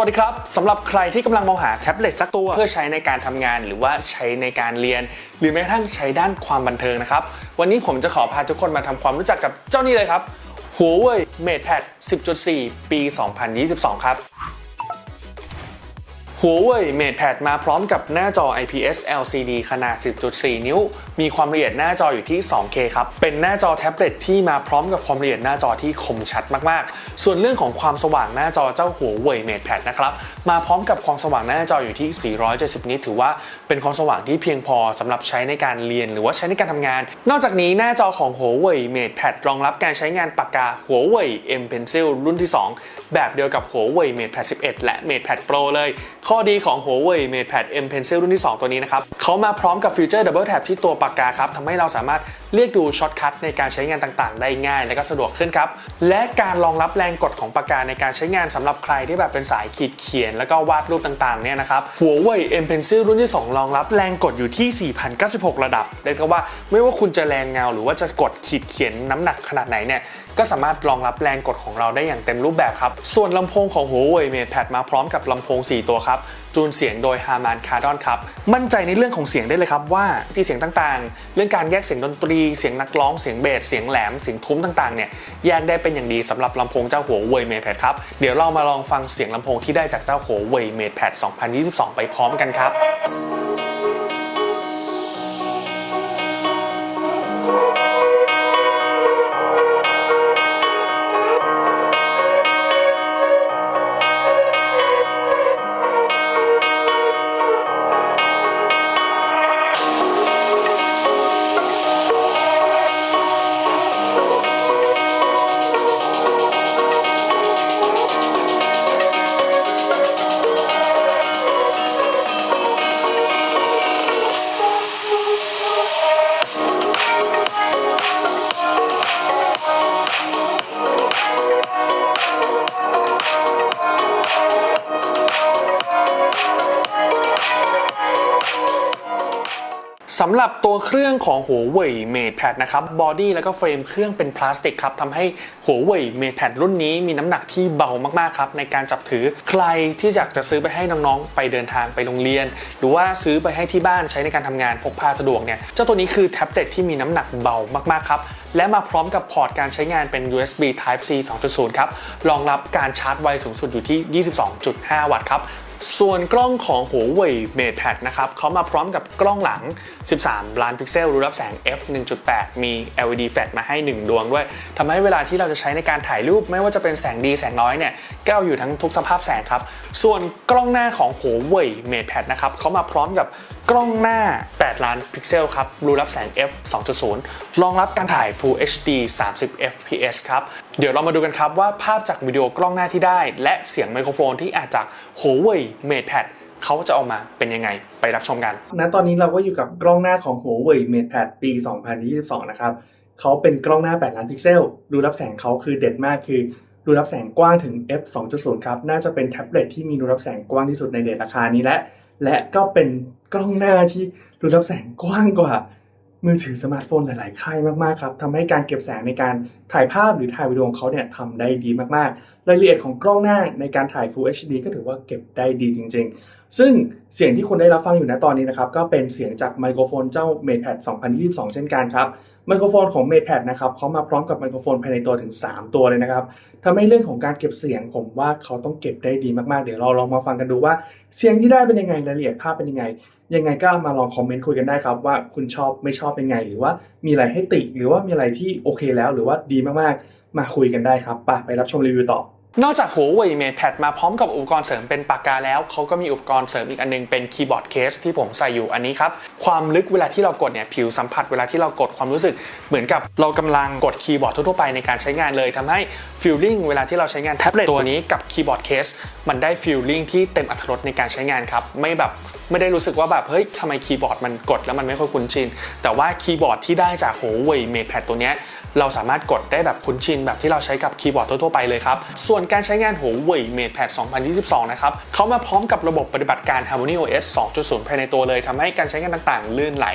วัสดีครับสำหรับใครที่กำลังมองหาแท็บเล็ตสักตัว เพื่อใช้ในการทำงานหรือว่าใช้ในการเรียน หรือแม้กระทั่งใช้ด้านความบันเทิงนะครับ วันนี้ผมจะขอพาทุกคนมาทำความรู้จักกับเจ้านี่เลยครับ Huawei MatePad 10.4 ปี 2022 ครับ Huawei MatePad มาพร้อมกับหน้าจอ IPS LCD ขนาด 10.4 นิ้ว มีความละเอียดหน้าจออยู่ที่ 2K ครับ เป็นหน้าจอแท็บเล็ตที่มาพร้อมกับความละเอียดหน้าจอที่คมชัดมากๆ ส่วนเรื่องของความสว่างหน้าจอเจ้า Huawei MatePad นะครับ มาพร้อมกับความสว่างหน้าจออยู่ที่ 470 นิตถือว่าเป็นความสว่างที่เพียงพอสำหรับใช้ในการเรียนหรือว่าใช้ในการทำงาน นอกจากนี้หน้าจอของ Huawei MatePad รองรับการใช้งานปากกา Huawei M Pencil รุ่นที่ 2แบบเดียวกับ Huawei MatePad 11 และ MatePad Pro เลย ข้อดีของ Huawei MatePad M Pencil รุ่นที่ 2 ตัวนี้นะครับเขามาพร้อมกับฟีเจอร์ Double Tap ที่ตัวปากกาครับทำให้เราสามารถเรียกดูช็อตคัทในการใช้งานต่างๆ ได้ง่าย และก็สะดวกขึ้นครับ และการรองรับแรงกดของปากกาในการใช้งานสำหรับใครที่แบบเป็นสายขีดเขียน แล้วก็วาดรูปต่างๆเนี่ยนะครับ Huawei M Pencil รุ่นที่ 2 รองรับแรงกดอยู่ที่ 4,096 ระดับเรียกได้ว่าไม่ว่าคุณจะแรงเงา หรือว่าจะกดขีดเขียนน้ำหนักขนาดไหนเนี่ยก็สามารถรองรับแรงกดของเราได้อย่างเต็มรูปแบบครับส่วนลำโพงของ Huawei MatePad มาพร้อมกับลำโพง 4 ตัวครับ จูนเสียงโดยฮาร์มานคาร์ดอนครับ มั่นใจในเรื่องของเสียงได้เลยครับว่าที่เสียงต่างๆ เรื่องการแยกเสียงดนตรี เสียงนักร้อง เสียงเบส เสียงแหลม เสียงทุ้มต่างๆ เนี่ย แยกได้เป็นอย่างดีสำหรับลำโพงเจ้าหัวเวลเมดแพดครับ เดี๋ยวเรามาลองฟังเสียงลำโพงที่ได้จากเจ้าหัวเวลเมดแพด2022 ไปพร้อมกันครับ สำหรับตัวเครื่องของ Huawei MatePad นะครับบอดี้แล้วก็เฟรมเครื่องเป็นพลาสติกครับทำให้ Huawei MatePad รุ่นนี้มีน้ำหนักที่เบามากๆครับในการจับถือใครที่อยากจะซื้อไปให้น้องๆ ไปเดินทางไปโรงเรียน หรือว่าซื้อไปให้ที่บ้านใช้ในการทำงานพกพาสะดวกเนี่ยเจ้าตัวนี้คือแท็บเล็ตที่มีน้ำหนักเบามากๆครับและมาพร้อมกับพอร์ตการใช้งานเป็น USB Type C 2.0 ครับรองรับการชาร์จไวสูงสุดอยู่ที่ 22.5 วัตต์ครับ ส่วนกล้องของ Huawei MatePad นะครับเขามาพร้อมกับกล้องหลัง 13 ล้านพิกเซลรูรับแสง f 1.8 มี LED flash มาให้ 1 ดวงด้วยทำให้เวลาที่เราจะใช้ในการถ่ายรูป ไม่ว่าจะเป็นแสงดีแสงน้อยเนี่ยก็เอาอยู่ทั้งทุกสภาพแสงครับ ส่วนกล้องหน้าของ Huawei MatePad นะครับเขามาพร้อมกับ กล้องหน้า 8 ล้านพิกเซลครับ รูรับแสง f 2.0 รองรับการถ่าย Full HD 30 fps ครับ เดี๋ยวเรามาดูกันครับว่าภาพจากวิดีโอกล้องหน้าที่ได้ และเสียงไมโครโฟนที่อาจจาก Huawei MatePad เขาจะออกมาเป็นยังไงไปรับชมกัน ณ ตอนนี้เราก็อยู่กับกล้องหน้าของ Huawei MatePad ปี 2022 นะครับเขาเป็นกล้องหน้า 8 ล้านพิกเซล รูรับแสงเขาคือเด็ดมากคือรูรับแสงกว้างถึง f 2.0 ครับ น่าจะเป็นแท็บเล็ตที่มีรูรับแสงกว้างที่สุดในเดทราคานี้และ และก็เป็นกล้องหน้าที่รูรับแสงกว้างกว่า มือถือสมาร์ทโฟนหลาย ๆ ค่ายมาก ๆ ครับทำให้การเก็บแสงในการถ่ายภาพหรือถ่ายวิดีโอของเขาเนี่ยทำได้ดีมาก ๆ รายละเอียดของกล้องหน้าในการถ่าย Full HD ก็ถือว่าเก็บได้ดีจริง ๆ ซึ่งเสียงที่คุณได้รับฟังอยู่ณตอนนี้นะครับ ก็เป็นเสียงจากไมโครโฟนเจ้า MatePad 2022 เช่นกันครับ ไมโครโฟนของ MatePad นะครับเขามาพร้อมกับไมโครโฟนภายในตัวถึง 3 ตัวเลยนะครับทำให้เรื่องของการเก็บเสียง ผมว่าเขาต้องเก็บได้ดีมากๆ เดี๋ยวเราลองมาฟังกันดูว่าเสียงที่ได้เป็นยังไงรายละเอียดภาพเป็นยังไง ยังไงก็มาลองคอมเมนต์คุยกันได้ครับว่าคุณชอบไม่ชอบเป็นไง หรือว่ามีอะไรให้ติ หรือว่ามีอะไรที่โอเคแล้ว หรือว่าดีมากๆ มาคุยกันได้ครับไปไปรับชมรีวิวต่อ นอกจาก Huawei MatePad มาพร้อมกับอุปกรณ์เสริมเป็นปากกาแล้ว เขาก็มีอุปกรณ์เสริมอีกอันนึงเป็นคีย์บอร์ดเคสที่ผมใส่อยู่อันนี้ครับ ความลึกเวลาที่เรากดเนี่ยผิวสัมผัสเวลาที่เรากดความรู้สึก เหมือนกับเรากำลังกดคีย์บอร์ดทั่วๆไปในการใช้งานเลยทำให้ฟีลลิ่งเวลาที่เราใช้งานแท็บเล็ตตัวนี้กับคีย์บอร์ดเคสมันได้ฟีลลิ่งที่เต็มอรรถรสในการใช้งานครับไม่แบบไม่ได้รู้สึกว่าแบบเฮ้ยทำไมคีย์บอร์ดมันกดแล้วมันไม่ค่อยคุ้นชินแต่ว่าคีย์บอร์ดที่ได้จาก Huawei MatePad ตัวเนี้ยเราสามารถกดได้แบบคุ้นชินแบบที่เราใช้กับคีย์บอร์ดทั่วๆไปเลยครับ ส่วนการใช้งาน Huawei MatePad 2022 นะครับเขามาพร้อมกับระบบปฏิบัติการ Harmony OS 2.0 ภายในตัวเลยทำให้การใช้งานต่างๆ ลื่นไหล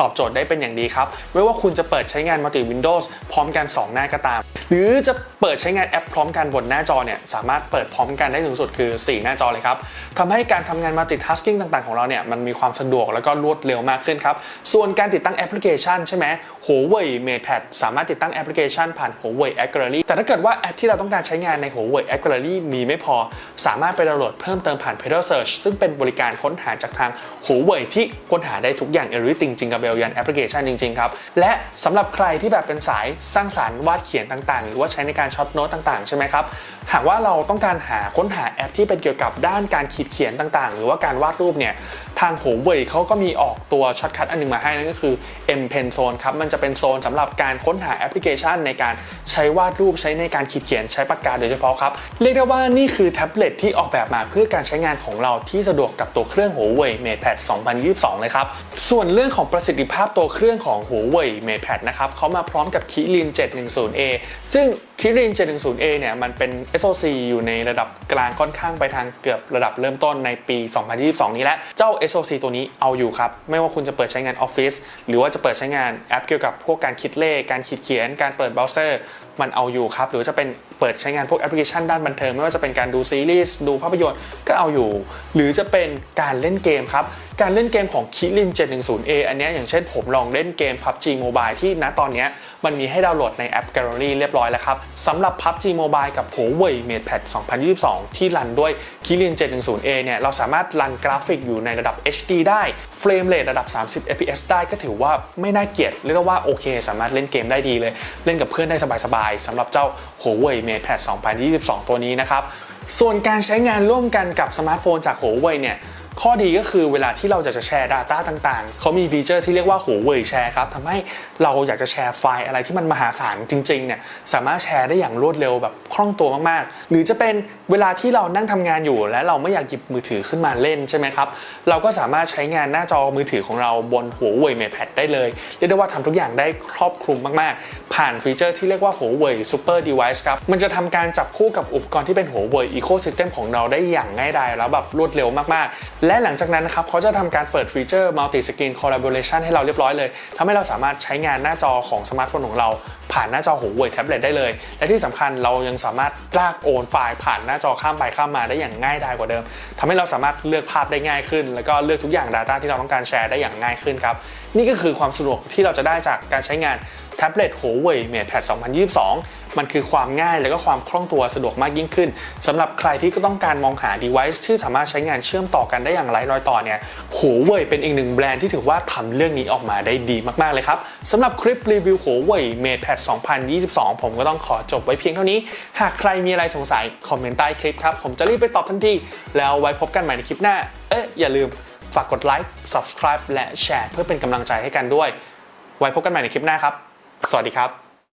ตอบโจทย์ได้เป็นอย่างดีครับไม่ว่าคุณจะเปิดใช้งาน Multi Windows พร้อมกัน 2 หน้าก็ตาม หรือจะเปิดใช้งานแอปพร้อมกันบนหน้าจอเนี่ยสามารถเปิดพร้อมกันได้สูงสุดคือ 4 หน้าจอเลยครับทำให้การทำงาน multitasking ต่างๆ ของเราเนี่ยมันมีความสะดวกแล้วก็รวดเร็วมากขึ้นครับส่วนการติดตั้งแอปพลิเคชันใช่ไหม Huawei MatePad สามารถติดตั้งแอปพลิเคชันผ่าน Huawei App Gallery แต่ถ้าเกิดว่าแอปที่เราต้องการใช้งานใน Huawei App Gallery มีไม่พอ สามารถไปดาวน์โหลดเพิ่มเติมผ่าน Pedal Search ซึ่งเป็นบริการค้นหาจากทาง Huawei ที่ค้นหาได้ทุกอย่าง everything จริงกับเบลยันแอปพลิเคชันจริงๆครับ และสำหรับใครที่แบบเป็นสายสร้างสารรค์วาดเขียนต่างๆ หรือว่าใช้ในการช็อตโน้ตต่างๆ ใช่ไหมครับ หากว่าเราต้องการหาค้นหาแอปที่เป็นเกี่ยวกับด้านการขีดเขียนต่างๆ หรือว่าการวาดรูปเนี่ยทาง Huawei เขาก็มีออกตัวช็อตคัทอันหนึงมาให้นั่นก็คือ M Pen Zone ครับมันจะเป็นโซนสำหรับการค้นหาแอปพลิเคชันในการใช้วาดรูปใช้ในการขีดเขียนใช้ปากกาโดยเฉพาะครับ เรียกได้ว่านี่คือแท็บเล็ตที่ออกแบบมาเพื่อการใช้งานของเราที่สะดวกกับตัวเครื่อง Huawei MatePad 2022 เลยครับ ส่วนเรื่องของประสิทธิภาพตัวเครื่องของ Huawei MatePad นะครับเขามาพร้อมกับ Kirin 710A ซึ่ง Kirin 710A เนี่ยมันเป็น SoC อยู่ในระดับกลางค่อนข้างไปทางเกือบระดับเริ่มต้นในปี 2022 นี้แล้ว เจ้า SoC ตัวนี้เอาอยู่ครับ ไม่ว่าคุณจะเปิดใช้งานออฟฟิศหรือว่าจะเปิดใช้งานแอปเกี่ยวกับพวกการคิดเลข การคิดเขียน การเปิดเบราว์เซอร์ มันเอาอยู่ครับ หรือจะเป็นเปิดใช้งานพวกแอปพลิเคชันด้านบันเทิง ไม่ว่าจะเป็นการดูซีรีส์ดูภาพยนตร์ก็เอาอยู่ หรือจะเป็นการเล่นเกมครับ การเล่นเกมของ Kirin 710A อันนี้อย่างเช่นผมลองเล่นเกม PUBG Mobile ที่ณตอนนี้มันมีให้ดาวน์โหลดในแอป Gallery เรียบร้อยแล้วครับสำหรับ PUBG Mobile กับ Huawei MatePad 2022 ที่รันด้วย Kirin 710A เนี่ยเราสามารถรันกราฟิกอยู่ในระดับ HD ได้เฟรมเรทระดับ 30 fps ได้ก็ถือว่าไม่น่าเกลียดเรียกได้ว่าโอเค สามารถเล่นเกมได้ดีเลย เล่นกับเพื่อนได้สบายๆสำหรับเจ้า Huawei MatePad 2022 ตัวนี้นะครับ ส่วนการใช้งานร่วมกันกับสมาร์ทโฟนจาก Huawei เนี่ย ข้อดีก็คือเวลาที่เราจะจะแชร์ Data ต่างๆ เขามีฟีเจอร์ที่เรียกว่า Huawei Share ครับทำให้เราอยากจะแชร์ไฟล์อะไรที่มันมหาศาลจริงๆเนี่ยสามารถแชร์ได้อย่างรวดเร็วแบบคล่องตัวมากๆ หรือจะเป็นเวลาที่เรานั่งทำงานอยู่ และเราไม่อยากหยิบมือถือขึ้นมาเล่นใช่ไหมครับเราก็สามารถใช้งานหน้าจอมือถือของเราบน Huawei MatePad ได้เลยเรียกได้ว่าทำทุกอย่างได้ครอบคลุมมากๆ ผ่านฟีเจอร์ที่เรียกว่า Huawei Super Device ครับมันจะทำการจับคู่กับอุปกรณ์ที่เป็น Huawei Ecosystem ของเราได้อย่างง่ายดายแล้วแบบรวดเร็วมากๆและหลังจากนั้นนะครับเขาจะทำการเปิดฟีเจอร์ Multi Screen Collaboration ให้เราเรียบร้อยเลยทำให้เราสามารถใช้งานหน้าจอของสมาร์ทโฟนของเรา ผ่านหน้าจอ Huawei Tablet ได้เลย และที่สำคัญเรายังสามารถลากโอนไฟล์ผ่านหน้าจอข้ามไปข้ามมาได้อย่างง่ายดายกว่าเดิมทำให้เราสามารถเลือกภาพได้ง่ายขึ้น แล้วก็เลือกทุกอย่าง Data ที่เราต้องการแชร์ได้อย่างง่ายขึ้นครับ นี่ก็คือความสะดวกที่เราจะได้จากการใช้งานแท็บเล็ต Huawei MatePad 2022 มันคือความง่ายและก็ความคล่องตัวสะดวกมากยิ่งขึ้นสำหรับใครที่ก็ต้องการมองหา device ที่สามารถใช้งานเชื่อมต่อกันได้อย่างไร้รอยต่อเนี่ย Huawei เป็นอีกหนึ่งแบรนด์ที่ถือว่าทำเรื่องนี้ออกมาได้ดีมากๆเลยครับสำหรับคลิปรีวิว Huawei MatePad 2022 ผมก็ต้องขอจบไว้เพียงเท่านี้ หากใครมีอะไรสงสัย คอมเมนต์ใต้คลิปครับ ผมจะรีบไปตอบทันที แล้วไว้พบกันใหม่ในคลิปหน้า เอ๊ะอย่าลืมฝากกดไลค์ subscribe และแชร์เพื่อเป็นกำลังใจให้กันด้วย ไว้พบกันใหม่ในคลิปหน้าครับ สวัสดีครับ